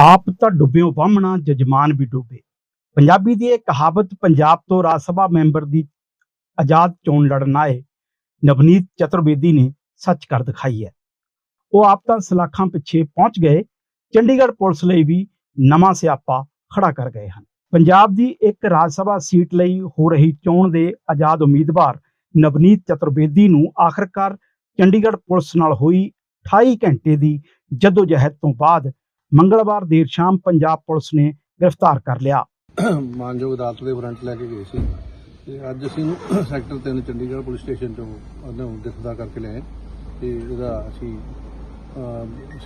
ਆਪ ਤਾਂ ਡੁੱਬਿਓ ਬਾਹਮਣਾ, ਜਜਮਾਨ ਵੀ ਡੁੱਬੇ। ਪੰਜਾਬੀ ਦੀ ਇਹ ਕਹਾਵਤ ਪੰਜਾਬ ਤੋਂ ਰਾਜ ਸਭਾ ਮੈਂਬਰ ਦੀ ਆਜ਼ਾਦ ਚੋਣ ਲੜਨ ਆਏ ਨਵਨੀਤ ਚਤੁਰਵੇਦੀ ਨੇ ਸੱਚ ਕਰ ਦਿਖਾਈ ਹੈ। ਉਹ ਆਪ ਤਾਂ ਸਲਾਖਾਂ ਪਿੱਛੇ ਪਹੁੰਚ ਗਏ, ਚੰਡੀਗੜ੍ਹ ਪੁਲਿਸ ਲਈ ਵੀ ਨਵਾਂ ਸਿਆਪਾ ਖੜਾ ਕਰ ਗਏ ਹਨ। ਪੰਜਾਬ ਦੀ ਇੱਕ ਰਾਜ ਸਭਾ ਸੀਟ ਲਈ ਹੋ ਰਹੀ ਚੋਣ ਦੇ ਆਜ਼ਾਦ ਉਮੀਦਵਾਰ ਨਵਨੀਤ ਚਤੁਰਵੇਦੀ ਨੂੰ ਆਖਰਕਾਰ ਚੰਡੀਗੜ੍ਹ ਪੁਲਿਸ ਨਾਲ ਹੋਈ 28 ਘੰਟੇ ਦੀ ਜਦੋਜਹਿਦ ਤੋਂ ਬਾਅਦ ਮੰਗਲਵਾਰ ਦੇਰ ਸ਼ਾਮ ਪੰਜਾਬ ਪੁਲਿਸ ਨੇ ਗ੍ਰਿਫਤਾਰ ਕਰ ਲਿਆ। ਮਾਨਯੋਗ ਅਦਾਲਤ ਦੇ ਵਾਰੰਟ ਲੈ ਕੇ ਗਏ ਸੀ। ਤੇ ਅੱਜ ਅਸੀਂ ਇਹਨੂੰ ਸੈਕਟਰ 3 ਚੰਡੀਗੜ੍ਹ ਪੁਲਿਸ ਸਟੇਸ਼ਨ ਤੋਂ ਉਹਨੂੰ ਗ੍ਰਿਫਤਾਰ ਕਰਕੇ ਲਿਆਏ ਤੇ ਇਹਦਾ ਅਸੀਂ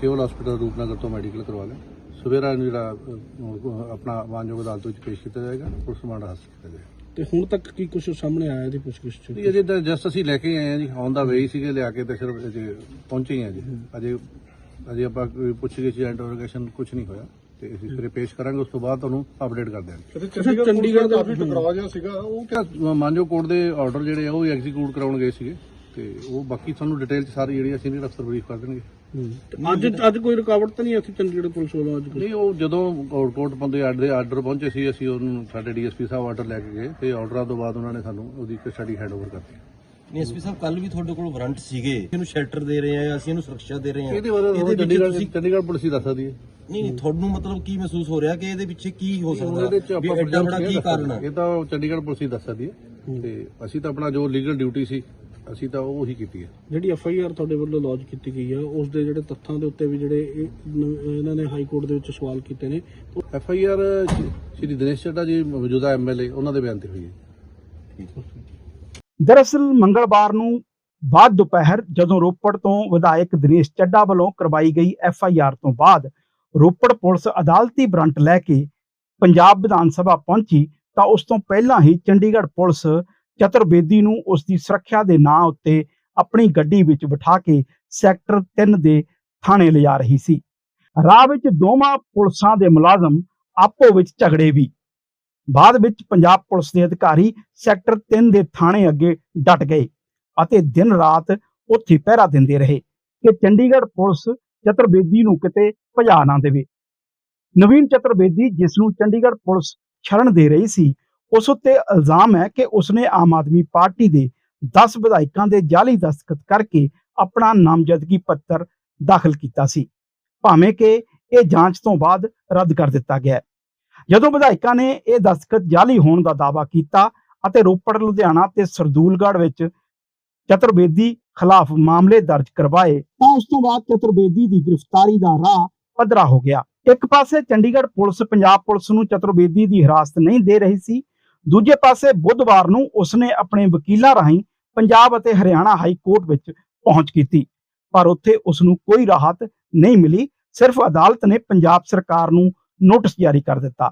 ਸਿਵਲ ਹਸਪੀਟਲ ਰੂਪਨਗਰ ਤੋਂ ਮੈਡੀਕਲ ਕਰਵਾ ਲਿਆ। ਸਵੇਰਾ ਇਹਨੂੰ ਜਿਹੜਾ ਆਪਣਾ ਮਾਨਯੋਗ ਅਦਾਲਤ ਵਿੱਚ ਪੇਸ਼ ਕੀਤਾ ਜਾਏਗਾ। ਪੁਲਿਸ ਰਿਮਾਂਡ ਹਾਸਲ ਕੀਤਾ ਜਾਏਗਾ। ਤੇ ਹੁਣ ਤੱਕ ਕੀ ਕੁਝ ਸਾਹਮਣੇ ਆਇਆ ਇਹਦੀ ਪੁੱਛਗਿੱਛ ਚ? ਨਹੀਂ ਅਜੇ ਤਾਂ ਜਸਟ ਅਸੀਂ ਲੈ ਕੇ ਆਏ ਆ ਜੀ। ਔਨ ਦਾ ਵੇ ਸੀਗੇ ਲਿਆ ਕੇ ਤੇ ਸਿਰਫ ਅਜੇ ਪਹੁੰਚੇ ਹੀ ਆ ਜੀ। ਅਜੇ ਅਜੇ ਆਪਾਂ ਕੋਈ ਪੁੱਛਗਿੱਛ ਜਾਂ ਇੰਟਰੋਗੇਸ਼ਨ ਕੁਝ ਨਹੀਂ ਹੋਇਆ। ਤੇ ਅਸੀਂ ਫਿਰ ਪੇਸ਼ ਕਰਾਂਗੇ ਉਸ ਤੋਂ ਬਾਅਦ ਤੁਹਾਨੂੰ ਅਪਡੇਟ ਕਰ ਦਿਆਂਗੇ। ਚੰਡੀਗੜ੍ਹ ਦਾ ਕਾਫੀ ਟਕਰਾਅ ਜਿਹਾ ਸੀਗਾ ਉਹ ਕਿਹੜਾ ਮਾਨਜੋ ਕੋਰਟ ਦੇ ਆਰਡਰ ਜਿਹੜੇ ਆ ਉਹ ਐਗਜ਼ੀਕਿਊਟ ਕਰਾਉਣ ਗਏ ਸੀਗੇ। ਤੇ ਉਹ ਬਾਕੀ ਤੁਹਾਨੂੰ ਡਿਟੇਲ ਚ ਸਾਰੀ ਜਿਹੜੀ ਅਸੀਂ ਸੀਨੀਅਰ ਅਫਸਰ ਬਰੀਫ ਕਰ ਦੇਣਗੇ। ਅੱਜ ਅੱਜ ਕੋਈ ਰੁਕਾਵਟ ਤਾਂ ਨਹੀਂ ਇੱਥੇ ਚੰਡੀਗੜ੍ਹ ਪੁਲਿਸ ਵੱਲੋਂ ਅੱਜ ਨਹੀਂ ਉਹ ਜਦੋਂ ਕੋਰਟ ਕੋਰਟ ਬੰਦੇ ਆਰਡਰ ਦੇ ਆਰਡਰ ਪਹੁੰਚੇ ਸੀ ਅਸੀਂ ਉਹਨੂੰ ਸਾਡੇ ਡੀਐਸਪੀ ਸਾਹਿਬ ਆਰਡਰ ਲੈ ਕੇ ਗਏ। ਤੇ ਆਰਡਰਾਂ ਤੋਂ ਬਾਅਦ ਉਹਨਾਂ ਨੇ ਸਾਨੂੰ ਉਹਦੀ ਕਸਟਡੀ ਹੈਂਡਓਵਰ ਕਰਤੀ। ਨਹੀਂ ਐਸਪੀ ਸਾਹਿਬ ਕੱਲ ਵੀ ਤੁਹਾਡੇ ਕੋਲ ਵਾਰੰਟ ਸੀਗੇ। ਇਹਨੂੰ ਸ਼ੈਲਟਰ ਦੇ ਰਹੇ ਆ ਅਸੀਂ ਇਹਨੂੰ ਸੁਰੱਖਿਆ ਦੇ ਰਹੇ ਆ ਇਹਦੇ ਬਾਰੇ ਚੰਡੀਗੜ੍ਹ ਤੁਸੀਂ- ਚੰਡੀਗੜ੍ਹ ਪੁਲਿਸ ਹੀ ਦੱਸ ਸਕਦੀ ਹੈ। ਨਹੀਂ ਨਹੀਂ ਤੁਹਾਨੂੰ ਮਤਲਬ ਕੀ ਮਹਿਸੂਸ ਹੋ ਰਿਹਾ ਕਿ ਇਹਦੇ ਪਿੱਛੇ ਕੀ ਹੋ ਸਕਦਾ? ਵੀ ਆਪਾਂ ਐਡਾ ਬੜਾ ਕੀ ਕਾਰਨ ਹੈ ਇਹ ਤਾਂ ਚੰਡੀਗੜ੍ਹ ਪੁਲਿਸ ਹੀ ਦੱਸ ਸਕਦੀ ਹੈ। ਤੇ ਅਸੀਂ ਤਾਂ ਆਪਣਾ ਜੋ ਲੀਗਲ ਡਿਊਟੀ ਸੀ ਅਸੀਂ ਤਾਂ ਉਹ ਹੀ ਕੀਤੀ ਹੈ। ਜਿਹੜੀ ਐਫ ਆਈ ਆਰ ਤੁਹਾਡੇ ਵੱਲੋਂ ਲੌਂਚ ਕੀਤੀ ਗਈ ਆ ਉਸ ਦੇ ਜਿਹੜੇ ਤੱਥਾਂ ਦੇ ਉੱਤੇ ਵੀ ਜਿਹੜੇ ਇਹਨਾਂ ਨੇ ਹਾਈ ਕੋਰਟ ਦੇ ਵਿੱਚ ਸਵਾਲ ਕੀਤੇ ਨੇ F I R Shri Dinesh Chadda ji ਮੌਜੂਦਾ ਐਮਐਲਏ ਉਹਨਾਂ ਦੇ ਬਿਆਨ ਤੇ ਹੋਈ ਹੈ। ਦਰਅਸਲ ਮੰਗਲਵਾਰ ਨੂੰ ਬਾਅਦ ਦੁਪਹਿਰ ਜਦੋਂ ਰੋਪੜ ਤੋਂ ਵਿਧਾਇਕ ਦਿਨੇਸ਼ ਚੱਡਾ ਵੱਲੋਂ ਕਰਵਾਈ ਗਈ ਐਫ ਆਈ ਆਰ ਤੋਂ ਬਾਅਦ ਰੋਪੜ ਪੁਲਿਸ ਅਦਾਲਤੀ ਬਰੰਟ ਲੈ ਕੇ ਪੰਜਾਬ ਵਿਧਾਨ ਸਭਾ ਪਹੁੰਚੀ, ਤਾਂ ਉਸ ਤੋਂ ਪਹਿਲਾਂ ਹੀ ਚੰਡੀਗੜ੍ਹ ਪੁਲਿਸ ਚਤੁਰਬੇਦੀ ਨੂੰ ਉਸ ਦੀ ਸੁਰੱਖਿਆ ਦੇ ਨਾਂ ਉੱਤੇ ਆਪਣੀ ਗੱਡੀ ਵਿੱਚ ਬਿਠਾ ਕੇ ਸੈਕਟਰ 3 ਦੇ ਥਾਣੇ ਲਿਜਾ ਰਹੀ ਸੀ। ਰਾਹ ਵਿੱਚ ਦੋਵਾਂ ਪੁਲਿਸਾਂ ਦੇ ਮੁਲਾਜ਼ਮ ਆਪੋ ਵਿੱਚ ਝਗੜੇ ਵੀ। ਬਾਅਦ ਵਿੱਚ ਪੰਜਾਬ ਪੁਲਿਸ ਦੇ ਅਧਿਕਾਰੀ ਸੈਕਟਰ 3 ਦੇ ਥਾਣੇ ਅੱਗੇ ਡਟ ਗਏ ਅਤੇ ਦਿਨ ਰਾਤ ਉੱਥੇ ਪਹਿਰਾ ਦਿੰਦੇ ਰਹੇ ਕਿ ਚੰਡੀਗੜ੍ਹ ਪੁਲਿਸ ਚਤੁਰਬੇਦੀ ਨੂੰ ਕਿਤੇ ਭਜਾ ਨਾ ਦੇਵੇ ਨਵੀਨ ਚਤੁਰਬੇਦੀ ਜਿਸ ਨੂੰ ਚੰਡੀਗੜ੍ਹ ਪੁਲਿਸ ਸ਼ਰਨ ਦੇ ਰਹੀ ਸੀ, ਉਸ ਉੱਤੇ ਇਲਜ਼ਾਮ ਹੈ ਕਿ ਉਸਨੇ ਆਮ ਆਦਮੀ ਪਾਰਟੀ ਦੇ 10 ਵਿਧਾਇਕਾਂ ਦੇ ਜਾਲੀ ਦਸਤਖਤ ਕਰਕੇ ਆਪਣਾ ਨਾਮਜ਼ਦਗੀ ਪੱਤਰ ਦਾਖਲ ਕੀਤਾ ਸੀ ਭਾਵੇਂ ਕਿ ਇਹ ਜਾਂਚ ਤੋਂ ਬਾਅਦ ਰੱਦ ਕਰ ਦਿੱਤਾ ਗਿਆ ਹੈ। ਜਦੋਂ ਵਿਧਾਇਕਾਂ ਨੇ ਇਹ ਦਸਤਖਤ ਜਾਲੀ ਹੋਣ ਦਾ ਦਾਅਵਾ ਕੀਤਾ ਅਤੇ ਰੋਪੜ, ਲੁਧਿਆਣਾ ਤੇ ਸਰਦੂਲਗੜ੍ਹ ਵਿੱਚ ਚਤੁਰਬੇਦੀ ਖਿਲਾਫ ਮਾਮਲੇ ਦਰਜ ਕਰਵਾਏ, ਤਾਂ ਉਸ ਤੋਂ ਬਾਅਦ ਚਤੁਰਬੇਦੀ ਦੀ ਗ੍ਰਿਫਤਾਰੀ ਦਾ ਰਾਹ ਪੱਧਰਾ ਹੋ ਗਿਆ। ਇੱਕ ਪਾਸੇ ਚੰਡੀਗੜ੍ਹ ਪੁਲਿਸ, ਪੰਜਾਬ ਪੁਲਿਸ ਨੂੰ ਚਤੁਰਬੇਦੀ ਦੀ ਹਿਰਾਸਤ ਨਹੀਂ ਦੇ ਰਹੀ ਸੀ, ਦੂਜੇ ਪਾਸੇ ਬੁੱਧਵਾਰ ਨੂੰ ਉਸਨੇ ਆਪਣੇ ਵਕੀਲਾਂ ਰਾਹੀਂ ਪੰਜਾਬ ਅਤੇ ਹਰਿਆਣਾ ਹਾਈ ਕੋਰਟ ਵਿੱਚ ਪਹੁੰਚ ਕੀਤੀ, ਪਰ ਉੱਥੇ ਉਸ ਨੂੰ ਕੋਈ ਰਾਹਤ ਨਹੀਂ ਮਿਲੀ, ਸਿਰਫ ਅਦਾਲਤ ਨੇ ਪੰਜਾਬ ਸਰਕਾਰ ਨੂੰ ਨੋਟਿਸ ਜਾਰੀ ਕਰ ਦਿੱਤਾ।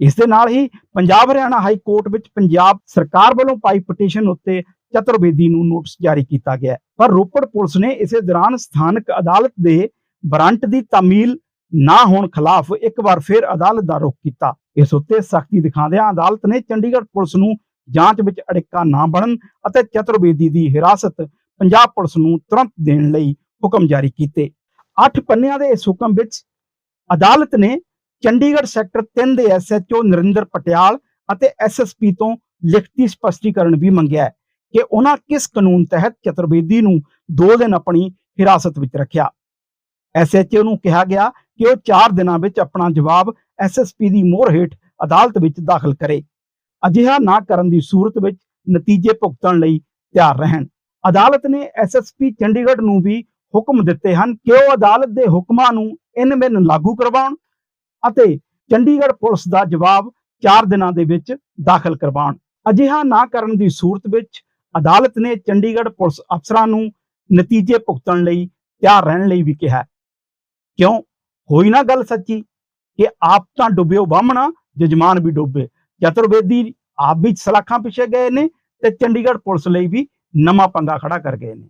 ਇਸ ਦੇ ਨਾਲ ਹੀ ਪੰਜਾਬ ਹਰਿਆਣਾ ਹਾਈ ਕੋਰਟ ਵਿੱਚ ਪੰਜਾਬ ਸਰਕਾਰ ਵੱਲੋਂ ਪਾਈ ਪਟੀਸ਼ਨ ਉੱਤੇ ਚਤੁਰਬੇਦੀ ਨੂੰ ਨੋਟਿਸ ਜਾਰੀ ਕੀਤਾ ਗਿਆ ਪਰ ਰੋਪੜ ਪੁਲਿਸ ਨੇ ਇਸੇ ਦੌਰਾਨ ਸਥਾਨਕ ਅਦਾਲਤ ਦੇ ਵਾਰੰਟ ਦੀ ਤਾਮੀਲ ਨਾ ਹੋਣ ਖਿਲਾਫ ਇੱਕ ਵਾਰ ਫਿਰ ਅਦਾਲਤ ਦਾ ਰੁਖ ਕੀਤਾ। ਇਸ ਉੱਤੇ ਸਖਤੀ ਦਿਖਾਉਂਦਿਆਂ ਅਦਾਲਤ ਨੇ ਚੰਡੀਗੜ੍ਹ ਪੁਲਿਸ ਨੂੰ ਜਾਂਚ ਵਿੱਚ ਅੜਿੱਕਾ ਨਾ ਬਣਨ ਅਤੇ ਚਤੁਰਬੇਦੀ ਦੀ ਹਿਰਾਸਤ ਪੰਜਾਬ ਪੁਲਿਸ ਨੂੰ ਤੁਰੰਤ ਦੇਣ ਲਈ ਹੁਕਮ ਜਾਰੀ ਕੀਤੇ। 8 ਪੰਨਿਆਂ ਦੇ ਇਸ ਹੁਕਮ ਵਿੱਚ ਅਦਾਲਤ ਨੇ ਚੰਡੀਗੜ੍ਹ ਸੈਕਟਰ 3 ਦੇ ਐਸਐਚਓ ਨਰਿੰਦਰ ਪਟਿਆਲ ਅਤੇ ਐਸਐਸਪੀ ਤੋਂ ਲਿਖਤੀ ਸਪਸ਼ਟੀਕਰਨ ਵੀ ਮੰਗਿਆ ਹੈ ਕਿ ਉਹਨਾਂ ਕਿਸ ਕਾਨੂੰਨ ਤਹਿਤ ਚਤੁਰਬੇਦੀ ਨੂੰ 2 ਦਿਨ ਆਪਣੀ ਹਿਰਾਸਤ ਵਿੱਚ ਰੱਖਿਆ। ਐਸਐਚਓ ਨੂੰ ਕਿਹਾ ਗਿਆ ਕਿ ਉਹ 4 ਦਿਨਾਂ ਵਿੱਚ ਆਪਣਾ ਜਵਾਬ ਐਸਐਸਪੀ ਦੀ ਮੋਹਰ ਹੇਠ ਅਦਾਲਤ ਵਿੱਚ ਦਾਖਲ ਕਰੇ। ਅਜਿਹਾ ਨਾ ਕਰਨ ਦੀ ਸੂਰਤ ਵਿੱਚ ਨਤੀਜੇ ਭੁਗਤਣ ਲਈ ਤਿਆਰ ਰਹਿਣ। ਅਦਾਲਤ ਨੇ ਐਸਐਸਪੀ ਚੰਡੀਗੜ੍ਹ ਨੂੰ ਵੀ ਹੁਕਮ ਦਿੱਤੇ ਹਨ ਕਿ ਉਹ ਅਦਾਲਤ ਦੇ ਹੁਕਮਾਂ ਨੂੰ ਇਨ ਬਿਨ ਲਾਗੂ ਕਰਵਾਉਣ ਅਤੇ ਚੰਡੀਗੜ੍ਹ ਪੁਲਿਸ ਦਾ ਜਵਾਬ 4 ਦਿਨਾਂ ਦੇ ਵਿੱਚ ਦਾਖਲ ਕਰਵਾਉਣ। ਅਜਿਹਾ ਨਾ ਕਰਨ ਦੀ ਸੂਰਤ ਵਿੱਚ ਅਦਾਲਤ ਨੇ ਚੰਡੀਗੜ੍ਹ ਪੁਲਿਸ ਅਫਸਰਾਂ ਨੂੰ ਨਤੀਜੇ ਭੁਗਤਣ ਲਈ ਤਿਆਰ ਰਹਿਣ ਲਈ ਵੀ ਕਿਹਾ। ਕਿਉਂ? ਹੋਈ ਨਾ ਗੱਲ ਸੱਚੀ ਕਿ ਆਪ ਤਾਂ ਡੁੱਬਿਓ ਬਾਹਮਣਾ, ਜਜਮਾਨ ਵੀ ਡੁੱਬੇ। ਚਤੁਰਵੇਦੀ ਆਪ ਵੀ ਸਲਾਖਾਂ ਪਿੱਛੇ ਗਏ ਨੇ ਤੇ ਚੰਡੀਗੜ੍ਹ ਪੁਲਿਸ ਲਈ ਵੀ ਨਵਾਂ ਪੰਗਾ ਖੜਾ ਕਰ ਗਏ ਨੇ।